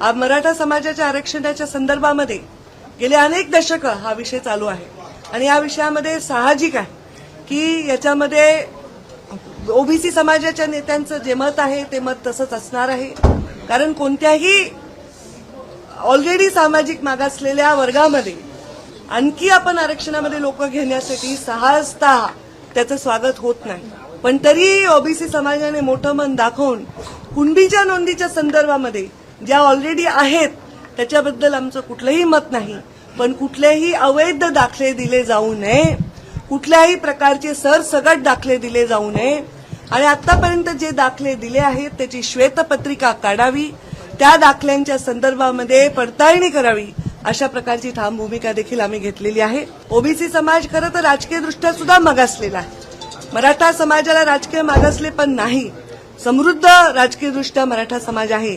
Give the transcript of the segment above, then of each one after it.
आज मराठा समाजाच्या आरक्षणाच्या संदर्भामध्ये गेले अनेक दशकं हा विषय चालू आहे. आणि या विषयामध्ये साहजिक आहे की याच्यामध्ये ओबीसी समाजाच्या नेत्यांचं जे मत आहे ते मत तसंच असणार आहे. कारण कोणत्याही ऑलरेडी सामाजिक मागासलेल्या वर्गामध्ये आणखी आपण आरक्षणामध्ये लोक घेण्यासाठी सहजता त्याचं स्वागत होत नाही. पण तरी ओबीसी समाजाने मोठं मन दाखवून कुणबीच्या नोंदीच्या संदर्भामध्ये ज्या ऑलरेडी आहेत त्याच्याबद्दल आमचं कुठलंही मत नाही. पण कुठलेही अवैध दाखले दिले जाऊ नये. कुठल्याही प्रकारचे सरसगट दाखले दिले जाऊ नये. आणि आतापर्यंत जे दाखले दिले आहेत त्याची श्वेतपत्रिका काढावी त्या दाखल्यांच्या संदर्भामध्ये पडताळणी करावी अशा प्रकारची ठाम भूमिका देखील आम्ही घेतलेली आहे. ओबीसी समाज खरं तर राजकीय दृष्ट्या सुद्धा मागासलेला आहे. मराठा समाजाला राजकीय मागासले पण नाही. समृद्ध राजकीयदृष्ट्या मराठा समाज आहे.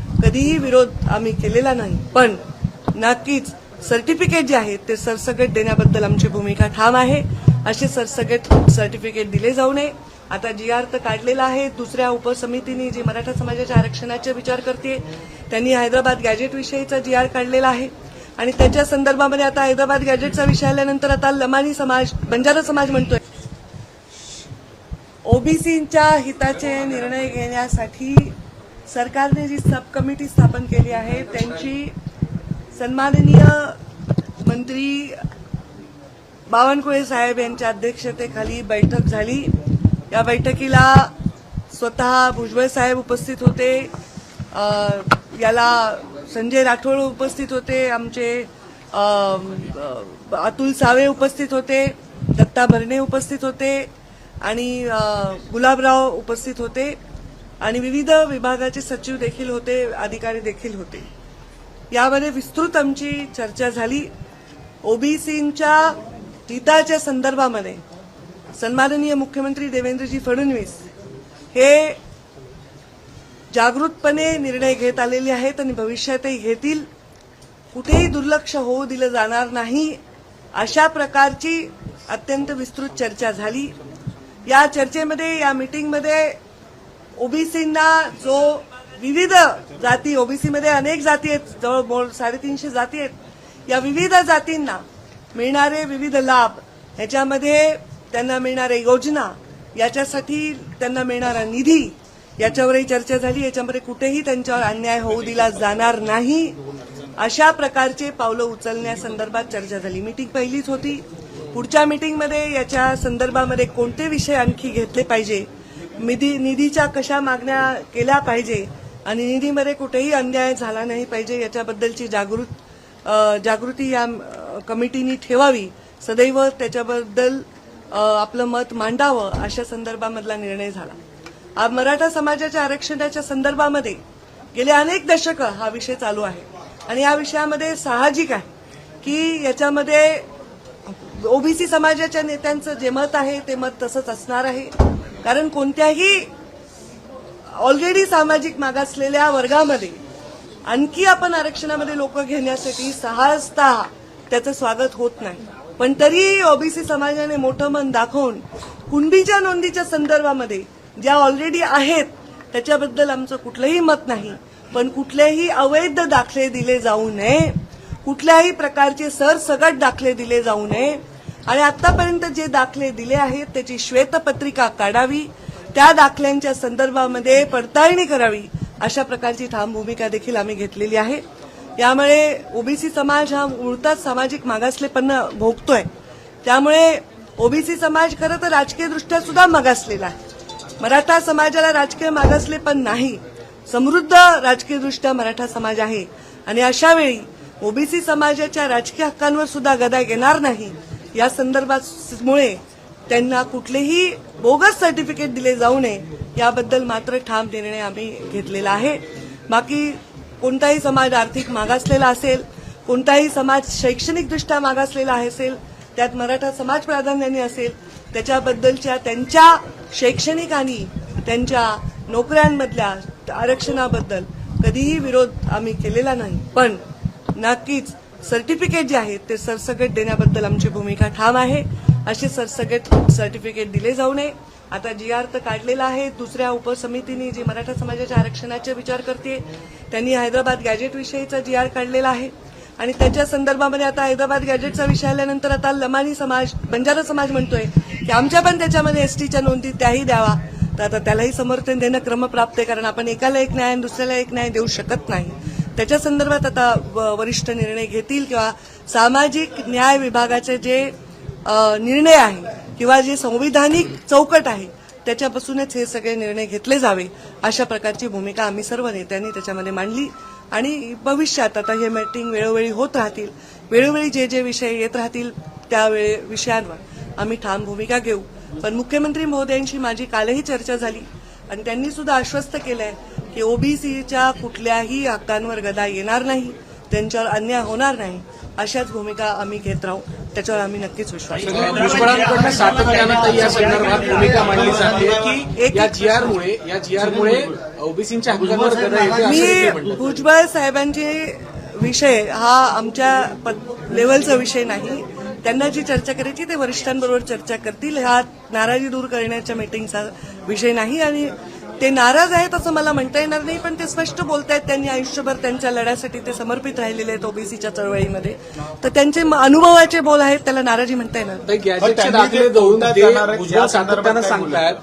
कधीही विरोध आम्ही केलेला नाही. पण नक्कीच सर्टिफिकेट जे आहेत ते सरसकट देण्याबद्दल आमची भूमिका ठाम आहे. असे सरसकट सर्टिफिकेट दिले जाऊ नये. आता जी आर तर काढलेला आहे. दुसऱ्या उपसमितीने जी मराठा समाजाच्या आरक्षणाचा विचार करते त्यांनी हैदराबाद गॅजेट विषयीचा जी आर काढलेला आहे. आणि त्याच्या संदर्भामध्ये आता हैदराबाद गॅजेटचा विषय आल्यानंतर आता लमानी समाज बंजारा समाज म्हणतोय. ओबीसीच्या हिताचे निर्णय घेण्यासाठी सरकारने जी सब कमिटी स्थापन केली आहे त्यांची सन्माननीय मंत्री बावनकुळे साहेब यांच्या अध्यक्षतेखाली बैठक झाली. या बैठकीला स्वतः भुजबळ साहेब उपस्थित होते. याला संजय राठोड उपस्थित होते. आमचे अतुल सावे उपस्थित होते. दत्ता भरणे उपस्थित होते. आणि गुलाबराव उपस्थित होते. आणि विविध विभागाचे सचिव देखील होते अधिकारी देखील होते. यामध्ये विस्तृत आमची चर्चा झाली. ओबीसींच्या हिताच्या संदर्भामध्ये सन्माननीय मुख्यमंत्री देवेंद्रजी फडणवीस हे जागृतपणे निर्णय घेत आलेले आहेत आणि भविष्यातही घेतील. कुठेही दुर्लक्ष होऊ दिलं जाणार नाही. अशा प्रकारची अत्यंत विस्तृत चर्चा झाली. या चर्चेमध्ये या मीटिंगमध्ये ओबीसींना जो विविध जाती ओबीसीमध्ये अनेक जाती आहेत जवळ साडेतीनशे जाती आहेत या विविध जातींना मिळणारे विविध लाभ ह्याच्यामध्ये त्यांना मिळणाऱ्या योजना याच्यासाठी त्यांना मिळणारा निधी याच्यावरही चर्चा झाली याच्यामध्ये कुठेही त्यांच्यावर अन्याय होऊ दिला जाणार नाही अशा प्रकारचे पावलं उचलण्यासंदर्भात चर्चा झाली. मीटिंग पहिलीच होती. पुढच्या मीटिंगमध्ये याच्या संदर्भामध्ये कोणते विषय आणखी घेतले पाहिजे? निधी निधीच्या कशा मागण्या केल्या पाहिजे आणि निधीमध्ये कुठेही अन्याय झाला नाही पाहिजे याच्याबद्दलची जागृत जागृती या कमिटीनी ठेवावी सदैव त्याच्याबद्दल आपलं मत मांडावं अशा संदर्भामधला निर्णय झाला. मराठा समाजाच्या आरक्षणाच्या संदर्भामध्ये गेले अनेक दशकं हा विषय चालू आहे. आणि या विषयामध्ये साहजिक आहे की याच्यामध्ये ओबीसी समाजाच्या नेत्यांचं जे मत आहे ते मत तसंच असणार आहे. कारण कोणत्याही ऑलरेडी सामाजिक मागासलेल्या वर्गामध्ये आणखी आपण आरक्षणामध्ये लोक घेण्यासाठी सहजता त्याचं स्वागत होत नाही. पण तरीही ओबीसी समाजाने मोठं मन दाखवून कुणबीच्या नोंदीच्या संदर्भामध्ये ज्या ऑलरेडी आहेत त्याच्याबद्दल आमचं कुठलंही मत नाही. पण कुठलेही अवैध दाखले दिले जाऊ नये. कुठल्याही प्रकारचे सरसगट दाखले दिले जाऊ नये. आणि आतापर्यंत जे दाखले दिले आहेत त्याची श्वेतपत्रिका काढावी त्या दाखल्यांच्या संदर्भामध्ये पडताळणी करावी अशा प्रकारची ठाम भूमिका देखील आम्ही घेतलेली आहे. यामुळे ओबीसी समाज हा मुळताच सामाजिक मागासलेपण भोगतोय. त्यामुळे ओबीसी समाज खरं तर राजकीयदृष्ट्या सुद्धा मागासलेला आहे. मराठा समाजाला राजकीय मागासले पण नाही समृद्ध राजकीयदृष्ट्या मराठा समाज आहे. आणि अशावेळी ओबीसी समाजाच्या राजकीय हक्कांवर सुद्धा गदा येणार नाही या संदर्भामुळे त्यांना कुठलेही बोगस सर्टिफिकेट दिले जाऊ नये याबद्दल मात्र ठाम निर्णय आम्ही घेतलेला आहे. बाकी कोणताही समाज आर्थिक मागासलेला असेल कोणताही समाज शैक्षणिकदृष्ट्या मागासलेला असेल त्यात मराठा समाज प्राधान्याने असेल त्याच्याबद्दलच्या त्यांच्या शैक्षणिक आणि त्यांच्या नोकऱ्यांमधल्या आरक्षणाबद्दल कधीही विरोध आम्ही केलेला नाही. पण नक्कीच सर्टिफिकेट जे आहेत ते सरसगट देण्याबद्दल आमची भूमिका ठाम आहे. असे सरसगट सर्टिफिकेट दिले जाऊ नये. आता जी आर तर काढलेला आहे. दुसऱ्या उपसमितीने जी मराठा समाजाच्या आरक्षणाचा विचार करते त्यांनी हैदराबाद गॅजेट विषयीचा जी आर काढलेला आहे. आणि त्याच्या संदर्भामध्ये आता हैदराबाद गॅजेटचा विषय आल्यानंतर आता लमानी समाज बंजारा समाज म्हणतोय की आमच्या पण त्याच्यामध्ये एसटीच्या नोंदी त्याही द्यावा. तर आता त्यालाही समर्थन देणं क्रमप्राप्त आहे कारण आपण एकाला एक न्याय आणि दुसऱ्याला एक न्याय देऊ शकत नाही. त्याच्या संदर्भात आता व- वरिष्ठ निर्णय घेतील किंवा सामाजिक न्याय विभागाचे जे निर्णय आहे किंवा जे संविधानिक चौकट आहे त्याच्यापासूनच हे सगळे निर्णय घेतले जावे अशा प्रकारची भूमिका आम्ही सर्व नेत्यांनी त्याच्यामध्ये मांडली. आणि भविष्यात आता हे मीटिंग वेळोवेळी होत राहतील. वेळोवेळी जे जे विषय येत राहतील त्या वेळे विषयांवर आम्ही ठाम भूमिका घेऊ. पण मुख्यमंत्री महोदयांशी माझी कालही चर्चा झाली आणि त्यांनी सुद्धा आश्वस्त केलंय की ओबीसीच्या कुठल्याही हक्कांवर गदा येणार नाही त्यांच्यावर अन्याय होणार नाही अशाच भूमिका आम्ही घेत राहू. त्याच्यावर आम्ही नक्कीच विश्वास ठेवू. भुजबळांकडनं सातत्यानं ताई या संदर्भात भूमिका मांडली जाते की एक- या जी आर मुळे या जी आर मुळे ओबीसीच्या हक्कांवर गदा मी भुजबळ साहेबांचे विषय हा आमच्या लेवलचा विषय नाही. त्यांना जी चर्चा करायची ते वरिष्ठांबरोबर चर्चा करतील. हा नाराजी दूर करण्याच्या मीटिंगचा विषय नाही आणि ते नाराज आहेत असं मला म्हणता येणार नाही पण ते स्पष्ट बोलतायत त्यांनी आयुष्यभर त्यांच्या लढ्यासाठी ते समर्पित राहिलेले आहेत ओबीसीच्या चळवळीमध्ये. तर त्यांचे म- अनुभवाचे बोल आहेत त्याला नाराजी म्हणता येणार सातत्यानं सांगतायत.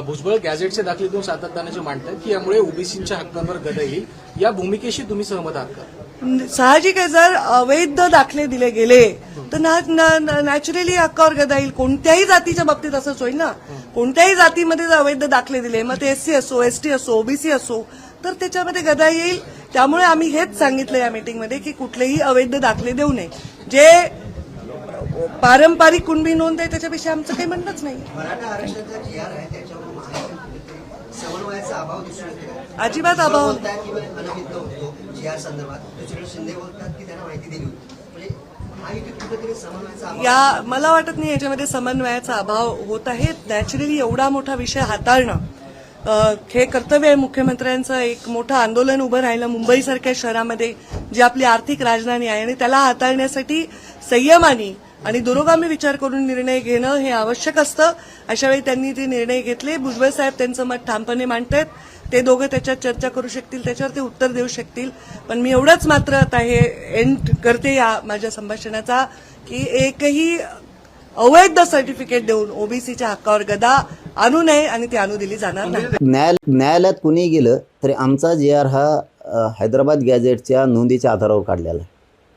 भुजबळ गॅजेटचे दाखले देऊन सातत्यानं जे मांडतायत की यामुळे ओबीसीच्या हक्कांवर गदा येईल. या भूमिकेशी तुम्ही सहमत आहात का? साहजिक आहे जर अवैध दाखले दिले गेले तर नॅचरली हक्कावर गदा येईल. कोणत्याही जातीच्या बाबतीत असंच होईल ना. कोणत्याही जातीमध्ये जर अवैध दाखले दिले मग ते एससी असो एसटी असो ओबीसी असो तर त्याच्यामध्ये गदा येईल. त्यामुळे आम्ही हेच सांगितलं या मीटिंगमध्ये की कुठलेही अवैध दाखले देऊ नये. जे पारंपरिक कुणबी नोंद आहे त्याच्यापेक्षा आमचं काही म्हणणंच नाही मराठा आरक्षणाचा जी आर आहे त्याच्यावर महायुतीमध्ये समन्वयाचा अभाव दिसून येतो अजिबात अभाव नाही. बोलतायत की अनभिज्ञ होतो. जी आर संदर्भात दुसरीकडे शिंदे बोलतात की त्यांना माहिती दिली होती. म्हणजे या मला वाटत नाही याच्यामध्ये समन्वयाचा अभाव होत आहे. नॅचरली एवढा मोठा विषय हाताळणं हे कर्तव्य आहे मुख्यमंत्र्यांचं. एक मोठं आंदोलन उभं राहिलं मुंबईसारख्या शहरामध्ये जी आपली आर्थिक राजधानी आहे आणि त्याला हाताळण्यासाठी संयमाने आणि दुरोगामी विचार करून निर्णय घेणं हे आवश्यक असतं. अशावेळी त्यांनी ते निर्णय घेतले भुजबळ साहेब त्यांचं मत ठामपणे मांडतायत. ते दोघं त्याच्यात चर्चा करू शकतील त्याच्यावर ते उत्तर देऊ शकतील. पण मी एवढंच मात्र आता हे एंड करते या माझ्या संभाषणाचा की एकही अवैध सर्टिफिकेट देऊन ओबीसीच्या हक्कावर गदा आणू नये आणि ती आणू दिली जाणार नाही. न्यायाल न्यायालयात कुणी गेलं तरी आमचा जी आर हा हैदराबाद गॅजेटच्या नोंदीच्या आधारावर काढलेला आहे.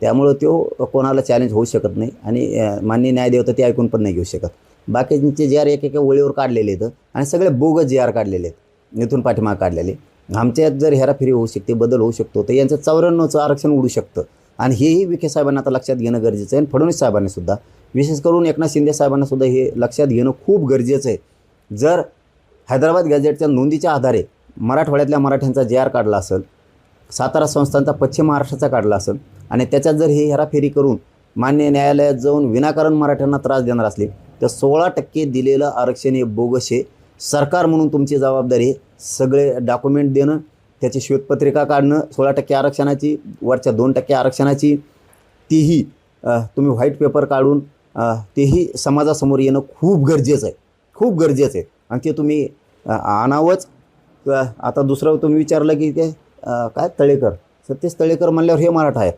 त्यामुळं तो कोणाला चॅलेंज होऊ शकत नाही आणि मान्य न्यायदेवता ते ऐकून पण नाही घेऊ शकत. बाकीचे जे आर एक एका ओळीवर काढलेले आहेत आणि सगळे बोगस जे आर काढलेले आहेत. इथून पाठीमाग काढलेले. आमच्यात जर हेराफेरी होऊ शकते बदल होऊ शकतो तर यांचं चौऱ्याण्णवचं आरक्षण उडू शकतं. आणि हेही विखे साहेबांना आता लक्षात घेणं गरजेचं आहे आणि फडणवीस साहेबांनी सुद्धा विशेष करून एकनाथ शिंदे साहेबांनासुद्धा हे लक्षात घेणं खूप गरजेचं आहे. जर हैदराबाद गॅजेटच्या नोंदीच्या आधारे मराठवाड्यातल्या मराठ्यांचा जे आर काढला असेल सातारा संस्थांचा पश्चिम महाराष्ट्राचा काढला असेल आणि त्याच्यात जर हे हेराफेरी करून मान्य न्यायालयात जाऊन विनाकारण मराठ्यांना त्रास देणार असले तर सोळा टक्के दिलेलं आरक्षण हे बोगस आहे. सरकार म्हणून तुमची जबाबदारी सगळे डॉक्युमेंट देणं त्याची श्वेतपत्रिका काढणं सोळा टक्के आरक्षणाची वरच्या दोन टक्के आरक्षणाची तीही तुम्ही व्हाईट पेपर काढून तेही समाजासमोर येणं खूप गरजेचं आहे. खूप गरजेचं आहे. आणि ते तुम्ही आणावंच. आता दुसरं तुम्ही विचारलं की ते काय? तळेकर. सतीश तळेकर म्हणल्यावर हे मराठा आहेत.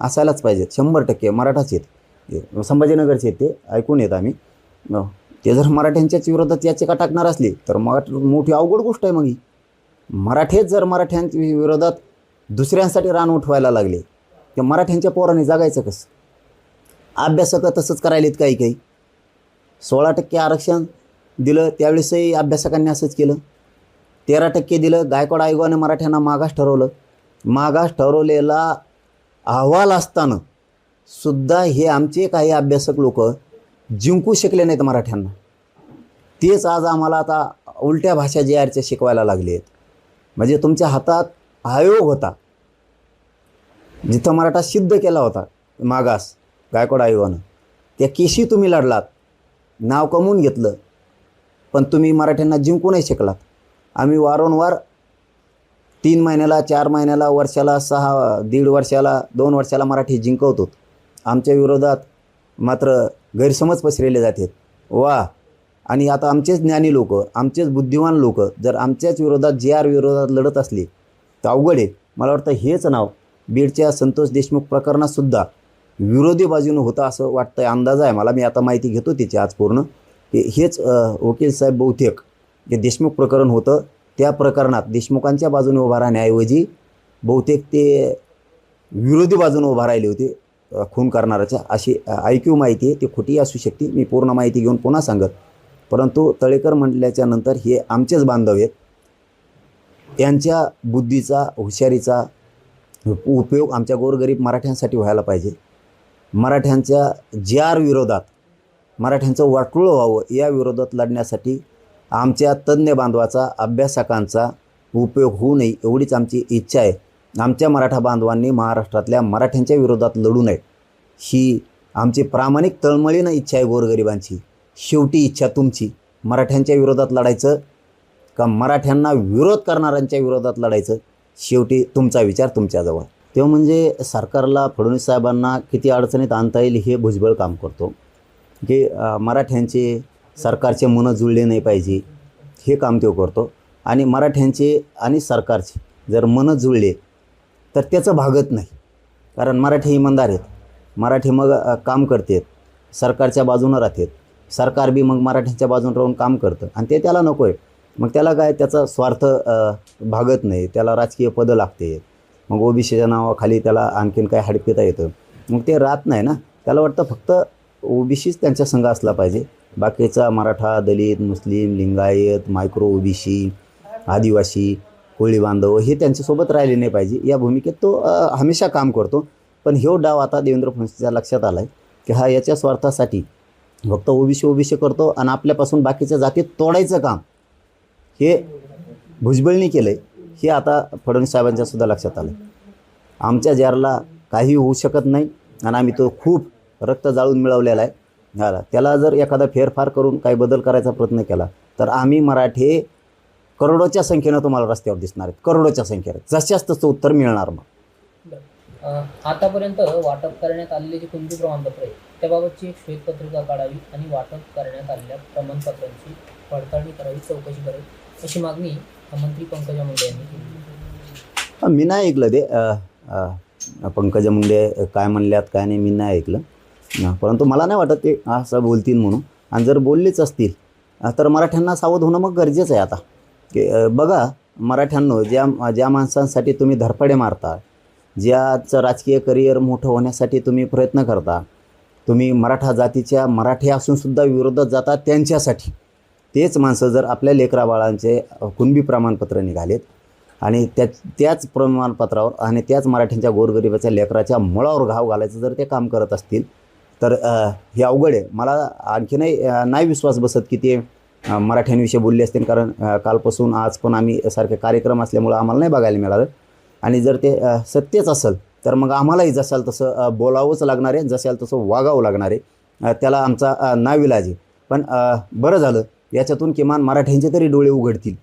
असायलाच पाहिजेत. शंभर टक्के मराठाच आहेत. संभाजीनगरचे आहेत ते. ऐकून येत आम्ही. ते जर मराठ्यांच्याच विरोधात याचिका टाकणार असली तर मग मोठी अवघड गोष्ट आहे मग ही. मराठेच जर मराठ्यांच्या विरोधात दुसऱ्यांसाठी रान उठवायला लागले तर मराठ्यांच्या पोराने जगायचं कसं? अभ्यासकं तसंच करायलेत काही काही. सोळा टक्के आरक्षण दिलं त्यावेळेसही अभ्यासकांनी असंच केलं. तेरा टक्के दिलं. गायकवाड आयोगाने मराठ्यांना मागास ठरवलं. मागास ठरवलेला अहवाल असताना सुद्धा हे आमचे काही अभ्यासक लोक जिंकू शकले नाहीत मराठ्यांना. तेच आज आम्हाला आता उलट्या भाषा जे आरच्या शिकवायला लागले आहेत म्हणजे तुमच्या हातात आयोग होता. जिथं मराठा सिद्ध केला होता मागास गायकवाड आयोगानं. त्या केशी तुम्ही लढलात. नाव कमवून घेतलं. पण तुम्ही मराठ्यांना जिंकू नाही शकलात. आम्ही वारंवार तीन महिन्याला चार महिन्याला वर्षाला सहा दीड वर्षाला दोन वर्षाला मराठी जिंकवतो. आमच्या विरोधात मात्र गैरसमज पसरले जातात वा! आणि आता आमचेच ज्ञानी लोक आमचेच बुद्धिमान लोक जर आमच्याच विरोधात जे आर विरोधात लढत असले तर अवघड आहे. मला वाटतं हेच नाव बीडच्या संतोष देशमुख प्रकरणातसुद्धा विरोधी बाजूनं होतं असं वाटतं अंदाज आहे मला. मी आता माहिती घेतो त्याची आज पूर्ण. की हेच वकील साहेब बहुतेक जे देशमुख प्रकरण होतं त्या प्रकरणात देशमुखांच्या बाजूने उभा राहण्याऐवजी बहुतेक ते विरोधी बाजूने उभा राहिले होते खून करणाऱ्याच्या. अशी ऐक्यू माहिती आहे ती खोटी असू शकते. मी पूर्ण माहिती घेऊन पुन्हा सांगत. परंतु तळेकर म्हटल्याच्या नंतर हे आमचेच बांधव आहेत. यांच्या बुद्धीचा हुशारीचा उपयोग आमच्या गोरगरीब मराठ्यांसाठी व्हायला पाहिजे. मराठ्यांच्या जे आर विरोधात मराठ्यांचं वाटुळं व्हावं या विरोधात लढण्यासाठी आमच्या तज्ज्ञ बांधवाचा अभ्यासकांचा उपयोग होऊ नये एवढीच आमची इच्छा आहे. आमच्या मराठा बांधवांनी महाराष्ट्रातल्या मराठ्यांच्या विरोधात लढू नये. ही आमची प्रामाणिक तळमळीनं इच्छा आहे गोरगरिबांची. शेवटी इच्छा तुमची. मराठ्यांच्या विरोधात लढायचं का मराठ्यांना विरोध करणाऱ्यांच्या विरोधात लढायचं? शेवटी तुमचा विचार तुमच्याजवळ. तो म्हणजे सरकारला फडणवीस साहेबांना किती अडचणीत आणता येईल हे भुजबळ काम करतो. की मराठ्यांचे सरकारचे मनं जुळले नाही पाहिजे हे काम तो करतो. आणि मराठ्यांचे आणि सरकारचे जर मनं जुळले तर त्याचं भागत नाही. कारण मराठी इमानदार आहेत. मराठी मग काम करतात. सरकारच्या बाजूनं राहतात. सरकार बी मग मराठ्यांच्या बाजून राहून काम करतं. आणि ते त्याला नको आहे मग त्याला काय त्याचा स्वार्थ भागत नाही. त्याला राजकीय पदं लागते. मग ओबीसीच्या नावाखाली त्याला आणखीन काय हडपिता येतं. मग ते राहत नाही ना. त्याला वाटतं फक्त ओबीसीच त्यांच्या संघ असला पाहिजे. बाकीचा मराठा दलित मुस्लिम लिंगायत मायक्रो ओबीसी आदिवासी कोळी बांधव हे त्यांच्यासोबत राहिले नाही पाहिजे. या भूमिकेत तो हमेशा काम करतो. पण ह्यो डाव आता देवेंद्र फडणवीसच्या लक्षात आला आहे की हा याच्या स्वार्थासाठी फक्त ओबीसी ओबीसी करतो आणि आपल्यापासून बाकीच्या जाती तोडायचं काम हे भुजबळनी केलं आहे हे आता फडणवीस साहेबांच्या सुद्धा लक्षात आलं आमच्या जारला काही होऊ शकत नाही आणि आम्ही तो खूप रक्त जाळून मिळवलेला आहे. झाला. त्याला जर एखादा फेरफार करून काही बदल करायचा प्रयत्न केला तर आम्ही मराठी करोडोच्या संख्येनं तुम्हाला रस्त्यावर दिसणार आहेत. करोडोच्या संख्येनं. जशाच तसं उत्तर मिळणार मग. आतापर्यंत वाटप करण्यात आलेले जे कुणबी प्रमाणपत्र आहे त्याबाबतची एक श्वेतपत्रिका काढावी आणि वाटप करण्यात आलेल्या प्रमाणपत्रांची पडताळणी करावी चौकशी करावी अशी मागणी मंत्री पंकजा मुंडे यांनी केली. मी नाही ऐकलं ते. पंकजा मुंडे काय म्हणल्यात काय नाही मी नाही ऐकलं. ना. परंतु मला नाही वाटत ते असं बोलतील म्हणून. आणि जर बोललेच असतील तर मराठ्यांना सावध होणं मग गरजेचं आहे आता. की बघा मराठ्यांनो ज्या ज्या माणसांसाठी तुम्ही धरपडे मारता ज्याचं राजकीय करिअर मोठं होण्यासाठी तुम्ही प्रयत्न करता तुम्ही मराठा जातीच्या मराठी असूनसुद्धा विरोधात जाता त्यांच्यासाठी. तेच माणसं जर आपल्या लेकरा बाळांचे कुणबी प्रमाणपत्र निघालेत आणि त्या त्याच प्रमाणपत्रावर आणि त्याच मराठ्यांच्या गोरगरिबाच्या लेकराच्या मुळावर घाव घालायचं जर ते काम करत असतील तर हे अवघड आहे. मला आणखीनही नाही विश्वास बसत की ते मराठ्यांविषयी बोलले असतील. कारण कालपासून आज पण आम्ही सारखे कार्यक्रम असल्यामुळं आम्हाला नाही बघायला मिळालं. आणि जर ते सत्यच असेल तर मग आम्हालाही जसाल तसं बोलावंच लागणार आहे. जसाल तसं वागावं लागणार आहे. त्याला आमचा नाविलाज आहे. पण बरं झालं. याच्यातून किमान मराठ्यांचे तरी डोळे उघडतील.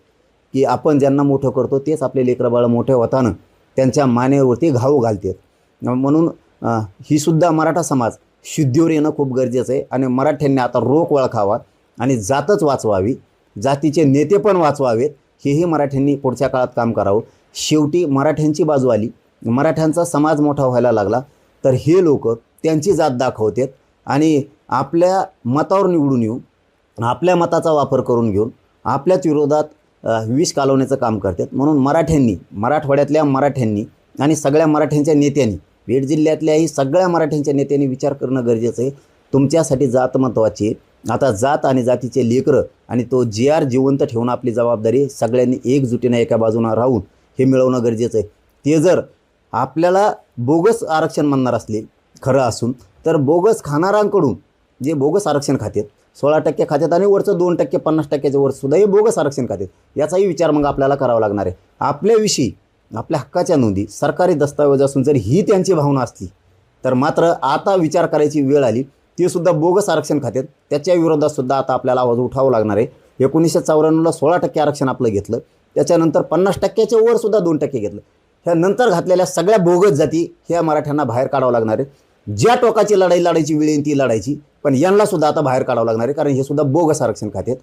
की आपण ज्यांना मोठं करतो तेच आपले लेकरं मोठे होताना त्यांच्या मानेवरती घाव घालतात. म्हणून ही सुद्धा मराठा समाज शुद्धीवर येणं खूप गरजेचं आहे. आणि मराठ्यांनी आता रोख ओळखावा आणि जातच वाचवावी. जातीचे नेते पण वाचवावेत. हेही मराठ्यांनी पुढच्या काळात काम करावं. शेवटी मराठ्यांची बाजू आली. मराठ्यांचा समाज मोठा व्हायला लागला. तर हे लोक त्यांची जात दाखवतात. आणि आपल्या मतावर निवडून येऊन आपल्या मताचा वापर करून घेऊन आपल्याच विरोधात विष कालवण्याचं काम करतात. म्हणून मराठ्यांनी मराठवाड्यातल्या मराठ्यांनी आणि सगळ्या मराठ्यांच्या नेत्यांनी बीड जिल्ह्यातल्याही सगळ्या मराठ्यांच्या नेत्यांनी विचार करणं गरजेचं आहे. तुमच्यासाठी जात महत्त्वाची आता जात आणि जातीचे लेकरं आणि तो जी आर जिवंत ठेवणं आपली जबाबदारी सगळ्यांनी एकजुटीनं एका बाजूनं राहून हे मिळवणं गरजेचं आहे. ते जर आपल्याला बोगस आरक्षण म्हणणार असले खरं असून तर बोगस खाणाऱ्यांकडून जे बोगस आरक्षण खातात सोळा टक्के खात्यात आणि वरचं दोन टक्के पन्नास टक्क्याच्या वर सुद्धा हे बोगस आरक्षण खात्यात याचाही विचार मग आपल्याला करावा लागणार आहे. आपल्याविषयी आपल्या हक्काच्या नोंदी सरकारी दस्तावेज असून जर ही त्यांची भावना असली तर मात्र आता विचार करायची वेळ आली ती सुद्धा बोगस आरक्षण खात्यात. त्याच्या विरोधात सुद्धा आता आपल्याला आवाज उठावा लागणार आहे. एकोणीसशे चौऱ्याण्णवला सोळा टक्के आरक्षण आपलं घेतलं. त्याच्यानंतर पन्नास टक्क्याच्या वर सुद्धा दोन टक्के घेतलं. ह्या नंतर घातलेल्या सगळ्या बोगस जाती ह्या मराठ्यांना बाहेर काढावं लागणार आहे. ज्या टोकाची लढाई लढायची वेळ येईल ती लढायची. पण यांना सुद्धा आता बाहेर काढावं लागणार आहे कारण हे सुद्धा बोगस आरक्षण खात्यात.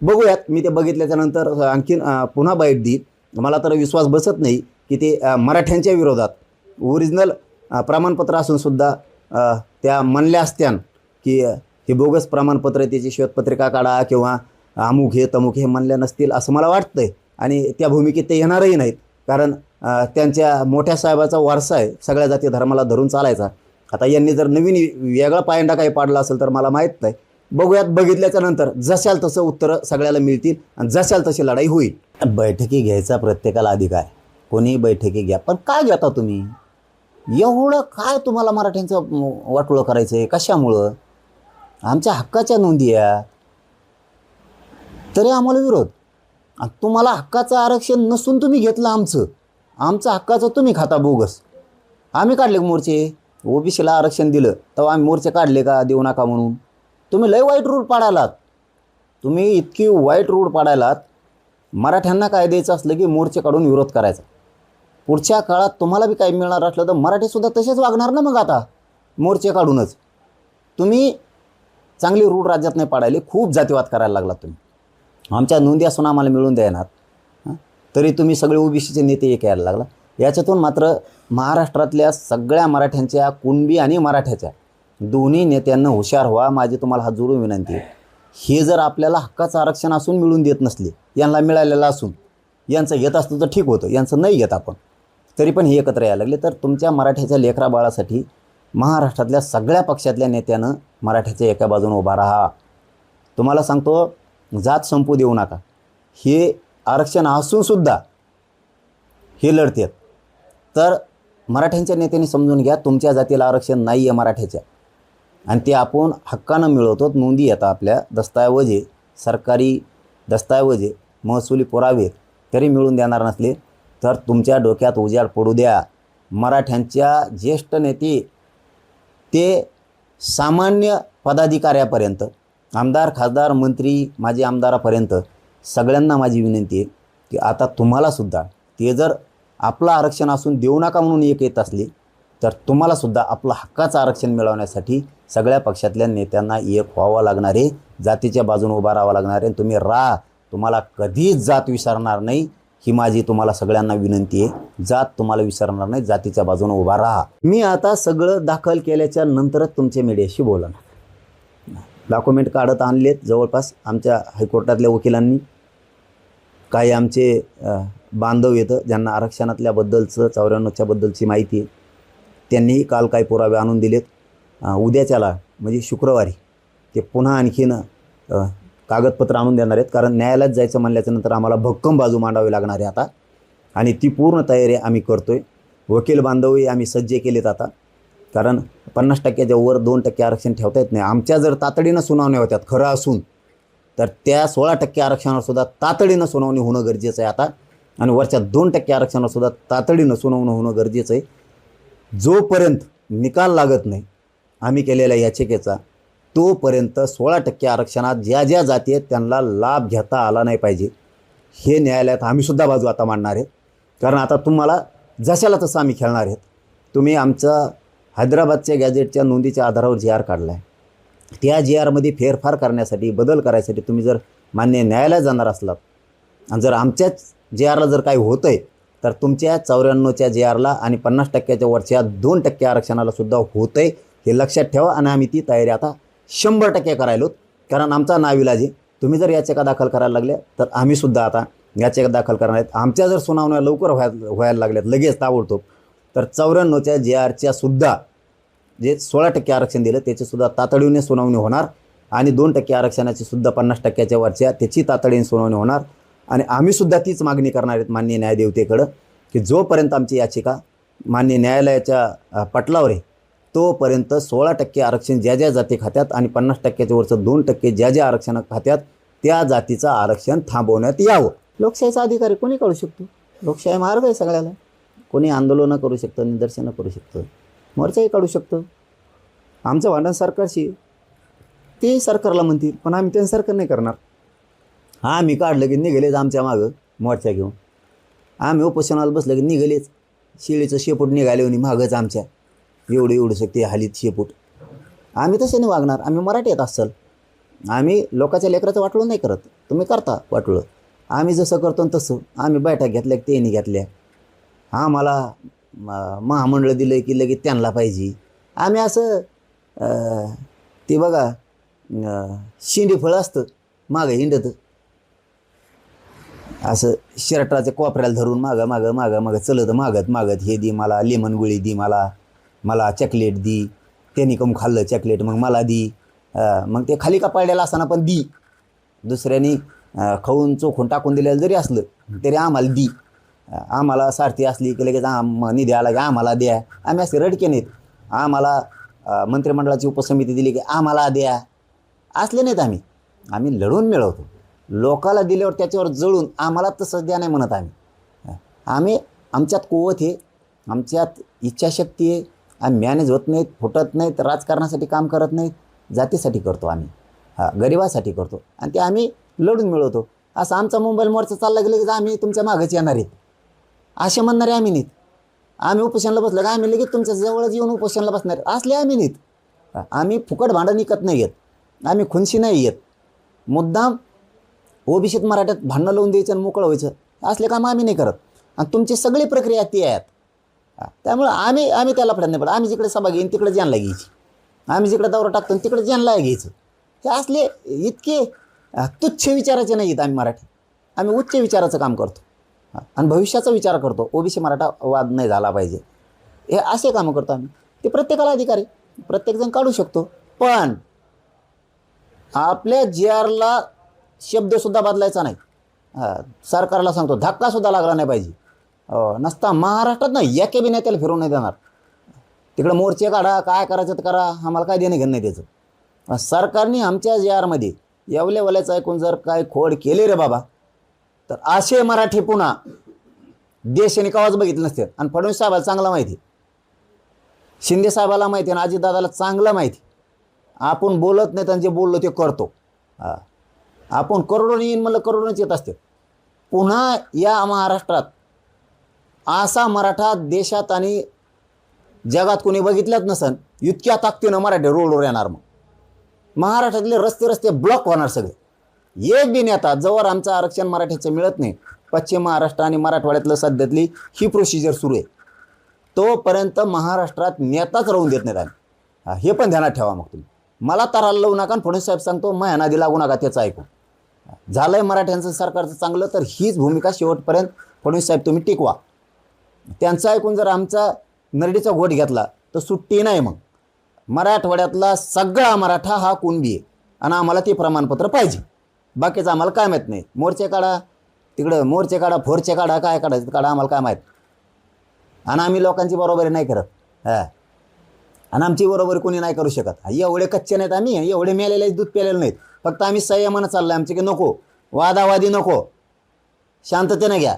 बघूयात मी ते बघितल्याच्यानंतर आणखीन पुन्हा बाईट देईल मला तर विश्वास बसत नाही की ते मराठ्यांच्या विरोधात ओरिजिनल प्रमाणपत्र असूनसुद्धा त्या म्हणल्या असत्यान की हे बोगस प्रमाणपत्र त्याची श्वेतपत्रिका काढा किंवा अमुक हे तमुक हे म्हणल्या नसतील असं मला वाटतं आहे आणि त्या भूमिकेत ते येणारही नाहीत. कारण त्यांच्या मोठ्या साहेबाचा वारसा आहे सगळ्या जाती धर्माला धरून चालायचा. आता यांनी जर नवीन वेगळा पायंडा काही पाडला असेल तर मला माहीत नाही. बघूयात बघितल्याच्या नंतर. जशाल तसं उत्तरं सगळ्याला मिळतील आणि जशाल तशी लढाई होईल. बैठकी घ्यायचा प्रत्येकाला अधिकार. कोणीही कोणी बैठकी घ्या. पण काय घेता तुम्ही? एवढं काय तुम्हाला मराठ्यांचं वाटोळं करायचं आहे कशामुळं? आमच्या हक्काच्या नोंदी या. तरी आम्हाला विरोध. तुम्हाला हक्काचं आरक्षण नसून तुम्ही घेतलं आमचं. आमचं हक्काचं तुम्ही खाता बोगस. आम्ही काढले मोर्चे. ओबीसीला आरक्षण दिलं. तेव्हा आम्ही मोर्चे काढले का? देऊ नका म्हणून. तुम्ही लय वाईट रूल पाडायलात. तुम्ही इतकी वाईट रूल पाडायलात मराठ्यांना काय द्यायचं असलं की मोर्चे काढून विरोध करायचा. पुढच्या काळात तुम्हाला बी काही मिळणार असलं तर मराठीसुद्धा तसेच वागणार ना मग आता मोर्चे काढूनच. तुम्ही चांगली रूढ राज्यात नाही पाडायले खूप जातीवाद करायला लागला तुम्ही. आमच्या नोंदी असून आम्हाला मिळून द्यायनात तरी तुम्ही सगळे ओबीसीचे नेते एक यायला लागला. याच्यातून मात्र महाराष्ट्रातल्या सगळ्या मराठ्यांच्या कुणबी आणि मराठ्याच्या दोन्ही नेत्यांना हुशार व्हा माझी तुम्हाला हात जोडून विनंती आहे. हे जर आपल्याला हक्काचं आरक्षण असून मिळून देत नसले यांना मिळालेलं असून यांचं घेत असतं तर ठीक होतं यांचं नाही घेत आपण. तरी पण हे एकत्र यायला लागले. तर तुमच्या मराठ्याच्या लेकरा बाळासाठी महाराष्ट्रातल्या सगळ्या पक्षातल्या नेत्यानं मराठ्याच्या एका बाजूनं उभा राहा. तुम्हाला सांगतो जात संपू देऊ नका. हे आरक्षण असूनसुद्धा हे लढतात. तर मराठ्यांच्या नेत्यांनी समजून घ्या तुमच्या जातीला आरक्षण नाही आहे मराठ्याच्या. आणि ते आपण हक्कानं मिळवतो नोंदी येतात आपल्या दस्ताऐवजे सरकारी दस्ताऐवजे महसुली पुरावे तरी मिळून देणार नसले तर तुमच्या डोक्यात उजाड पडू द्या. मराठ्यांच्या ज्येष्ठ नेते ते सामान्य पदाधिकाऱ्यापर्यंत आमदार खासदार मंत्री माजी आमदारापर्यंत सगळ्यांना माझी विनंती आहे की आता तुम्हालासुद्धा ते जर आपलं आरक्षण असून देऊ नका म्हणून एक येत असले तर तुम्हालासुद्धा आपलं हक्काचं आरक्षण मिळवण्यासाठी सगळ्या पक्षातल्या नेत्यांना एक व्हावं लागणार आहे. जातीच्या बाजूने उभा राहावं लागणार आहे. तुम्ही राहा. तुम्हाला कधीच जात विसरणार नाही. ही माझी तुम्हाला सगळ्यांना विनंती आहे. जात तुम्हाला विसरणार नाही. जातीच्या बाजूने उभा राहा. मी आता सगळं दाखल केल्याच्या नंतरच तुमच्या मीडियाशी बोलणार. डॉक्युमेंट काढत आणलेत जवळपास आमच्या हायकोर्टातल्या वकिलांनी. काही आमचे बांधव येतं. ज्यांना आरक्षणातल्याबद्दलचं चौऱ्याण्णवच्याबद्दलची माहिती आहे. त्यांनीही काल काही पुरावे आणून दिलेत. उद्याच्याला म्हणजे शुक्रवारी ते पुन्हा आणखीन कागदपत्र आणून देणार आहेत. कारण न्यायालयात जायचं म्हणल्याच्यानंतर आम्हाला भक्कम बाजू मांडावी लागणार आहे आता. आणि ती पूर्ण तयारी आम्ही करतो आहे वकील बांधवही आम्ही सज्ज केलेत आता. कारण पन्नास टक्क्याच्या वर दोन टक्के आरक्षण ठेवता येत नाही. आमच्या जर तातडीनं सुनावण्या होत्यात खरं असून तर त्या सोळा टक्के आरक्षणावरसुद्धा तातडीनं सुनावणी होणं गरजेचं आहे आता. आणि वरच्या दोन टक्के आरक्षणावरसुद्धा तातडीनं सुनावणं होणं गरजेचं आहे. जोपर्यंत निकाल लागत नाही आम्ही केलेल्या याचिकेचा तोपर्यंत सोळा टक्के आरक्षणात ज्या ज्या जाती आहेत त्यांना लाभ घेता आला नाही पाहिजे. हे न्यायालयात आम्हीसुद्धा बाजू आता मांडणार आहेत. कारण आता तुम्हाला जशाला तसं आम्ही खेळणार आहेत. तुम्ही आमचा हैदराबादच्या गॅजेटच्या नोंदीच्या आधारावर जी आर काढला आहे त्या जी आरमध्ये फेरफार करण्यासाठी बदल करायसाठी तुम्ही जर मान्य न्यायालयात जाणार असलात आणि जर आमच्याच जे आरला जर काही होतं आहे तर तुमच्या चौऱ्याण्णवच्या जे आरला आणि पन्नास टक्क्याच्या वरच्या दोन टक्के आरक्षणाला सुद्धा होतं आहे हे लक्षात ठेवा आणि आम्ही ती तयारी आता शंभर टक्के करायलोत. कारण आमचा नाविलाजी तुम्ही जर याचिका दाखल करायला लागल्या तर आम्हीसुद्धा आता याचिका दाखल करणार आहेत. आमच्या जर सुनावण्या लवकर व्हायला व्हायला लागल्यात लगेच ताबडतोब तर चौऱ्याण्णवच्या जे आरच्या सुद्धा जे सोळा टक्के आरक्षण दिलं त्याचीसुद्धा तातडीने सुनावणी होणार आणि दोन टक्के आरक्षणाची सुद्धा पन्नास टक्क्याच्या वरच्या त्याची तातडीने सुनावणी होणार. आणि आम्हीसुद्धा तीच मागणी करणार आहेत मान्य न्यायदेवतेकडं की जोपर्यंत आमची याचिका मान्य न्यायालयाच्या पटलावर आहे तोपर्यंत सोळा टक्के आरक्षण ज्या ज्या जाती खात्यात आणि पन्नास टक्क्याच्या वरचं दोन टक्के ज्या ज्या आरक्षण खात्यात त्या जातीचं आरक्षण थांबवण्यात यावं. लोकशाहीचा अधिकारी कोणी काढू शकतो? लोकशाही मार्ग आहे सगळ्याला. कोणी आंदोलनं करू शकतं निदर्शनं करू शकतं मोर्चाही काढू शकतो. आमचं भांडण सरकारशी ते सरकारला म्हणतील पण आम्ही त्यांचं सरकार नाही करणार. आम्ही काढलं की निघालेच आमच्या मागं मोर्चा घेऊन. आम्ही उपोषणाला बसलं की निघालेच. शेळीचं शेपूट निघाले आणि मागंच आमच्या. एवढं एवढं शकते हालीत शेपूट. आम्ही तसे नाही वागणार. आम्ही मराठीत असाल. आम्ही लोकाच्या लेकराचं वाटलं नाही करत. तुम्ही करता वाटलं आम्ही जसं करतो तसं. आम्ही बैठक घेतल्या की त्यांनी घेतल्या. आम्हाला म- महामंडळ दिलं की लगेच त्यांना पाहिजे. आम्ही असं ते बघा अं, शेंडी फळं असतं. मागं हिंडतं. असं शर्टाच्या कोपऱ्याला धरून मागं मागं मागं मागं चलत मागत मागत हे दी मला लेमन गोळी दी मला मला चॉकलेट दी. त्यांनी कम खाल्लं चॉकलेट मग मला दी. मग ते खाली का पडलेलं असताना पण दी. दुसऱ्यानी खाऊन चोखून टाकून दिलेलं जरी असलं तरी आम्हाला दी. आम्हाला सारथी असली की लगेच आम निधी आला की आम्हाला द्या. आम्ही असे रडके नाहीत. आम्हाला मंत्रिमंडळाची उपसमिती दिली की आम्हाला द्या. असले नाहीत आम्ही. आम्ही लढून मिळवतो. लोकाला दिल्यावर त्याच्यावर जळून आम्हाला तसंच द्या नाही म्हणत आम्ही. आम्ही आमच्यात कुवत आहे आमच्यात इच्छाशक्ती आहे आम्ही मॅनेज होत नाहीत फुटत नाहीत राजकारणासाठी काम करत नाहीत जातीसाठी करतो आम्ही. हा गरिबासाठी करतो. आणि ते आम्ही लढून मिळवतो. असं आमचा मोबाईल मोर्चा चालला गेला की आम्ही तुमच्या मागच येणार आहेत. असे म्हणणारे आम्ही नाहीत. आम्ही उपोषणाला बसलं का आम्ही लगेच तुमच्या जवळच येऊन उपोषणाला बसणार असले आम्ही नाहीत. आम्ही फुकट भांडण विकत नाही येत आम्ही खुनशी नाही येत मुद्दाम ओबीसीत मराठ्यात भांडणं लावून द्यायचं आणि मोकळं व्हायचं असले काम आम्ही नाही करत. आणि तुमची सगळी प्रक्रिया ती आहेत. त्यामुळं आम्ही आम्ही त्याला फडत नाही पडत. आम्ही जिकडे सभा घेईन तिकडे जानला घ्यायची. आम्ही जिकडे दौरा टाकतो तिकडे जानला घ्यायचं. हे असले इतके तुच्छ विचाराचे नाही आहेत आम्ही मराठी. आम्ही उच्च विचाराचं काम करतो. आणि भविष्याचा विचार करतो. ओबीसी मराठा वाद नाही झाला पाहिजे. हे असे कामं करतो आम्ही. ते प्रत्येकाला अधिकारी प्रत्येकजण काढू शकतो. पण आपल्या जी आरला शब्दसुद्धा बदलायचा नाही. हा, सरकारला सांगतो धक्कासुद्धा लागला नाही पाहिजे. हो, नसता महाराष्ट्रात नाही या बी नेत्याला फिरवून नाही देणार. तिकडं मोर्चे काढा काय करायचं ते करा आम्हाला काय देणं घेणं नाही त्याचं. सरकारने आमच्या जी आरमध्ये येवल्या वल्याचं ऐकून जर काय खोड केले रे बाबा तर असे मराठी पुन्हा देशाने कवाच बघितलं नसते. आणि फडणवीस साहेबाला चांगला माहिती. शिंदे साहेबाला माहिती आणि अजितदादाला चांगलं माहिती. आपण बोलत नाही त्यांचे जे बोललो ते करतो. हां. आपण करोडोनी येईन म्हणलं करोडोनीच येत असते पुन्हा या महाराष्ट्रात असा मराठा देशात आणि जगात कोणी बघितल्याच नसन इतक्या ताकदीनं मराठी रोडवर येणार मग. महाराष्ट्रातले रस्ते रस्ते ब्लॉक होणार सगळे. एक बी नेता जवळ आमचं आरक्षण मराठीचं मिळत नाही. पश्चिम महाराष्ट्र आणि मराठवाड्यातलं सध्यातली ही प्रोसिजर सुरू आहे. तोपर्यंत महाराष्ट्रात नेताच राहून देत नाहीत आम्ही. हा, हे पण ध्यानात ठेवा मग तुम्ही. मला तराला लावू नका आणि फडणवीस साहेब सांगतो मग नादी लागू नका त्याचं ऐकून झालंय मराठ्यांचं सरकारचं चांगलं तर हीच भूमिका शेवटपर्यंत फडणवीस साहेब तुम्ही टिकवा. त्यांचं ऐकून जर आमचा नरडीचा घोट घेतला तर सुट्टी नाही मग. मराठवाड्यातला सगळा मराठा हा कुणबी आहे आणि आम्हाला ते प्रमाणपत्र पाहिजे. बाकीचं आम्हाला काय माहीत नाही. मोर्चे काढा तिकडं मोर्चे काढा फोरचे काढा काय काढायचं काढा आम्हाला काय माहीत. आणि आम्ही लोकांची बरोबरी नाही करत. हा. आणि आमची बरोबरी कोणी नाही करू शकत. एवढे कच्चे नाहीत आम्ही एवढे मेलेले दूध प्यालेले नाहीत. फक्त आम्ही संयमानं चाललो आमचे की नको. वादावादी नको. शांततेनं घ्या.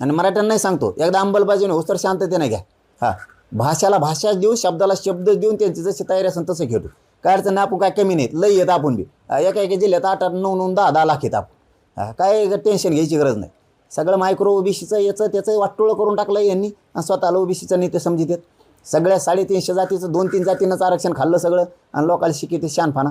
आणि मराठ्यांनाही सांगतो एकदा अंमलबाजी होस तर शांततेनं घ्या. हां. भाषाला भाषा देऊ शब्दाला शब्द देऊन त्यांची जशी तयारी असेल तसं घेतो काय अडचण नाही आपण काय कमी नाहीत. लई येत आपण बी. एका एका जिल्ह्यात आठ आठ नऊ नऊ दहा दहा लाख येत आपण. काय टेन्शन घ्यायची गरज नाही. सगळं मायक्रो ओबीसीचं याचं त्याचं वाटोळं करून टाकलं यांनी. आणि स्वतःला ओबीसीचं नेते समजित सगळ्या साडेतीनशे जातीचं दोन तीन जातींनाच आरक्षण खाल्लं सगळं. आणि लोकांना शिकिते शानफाना.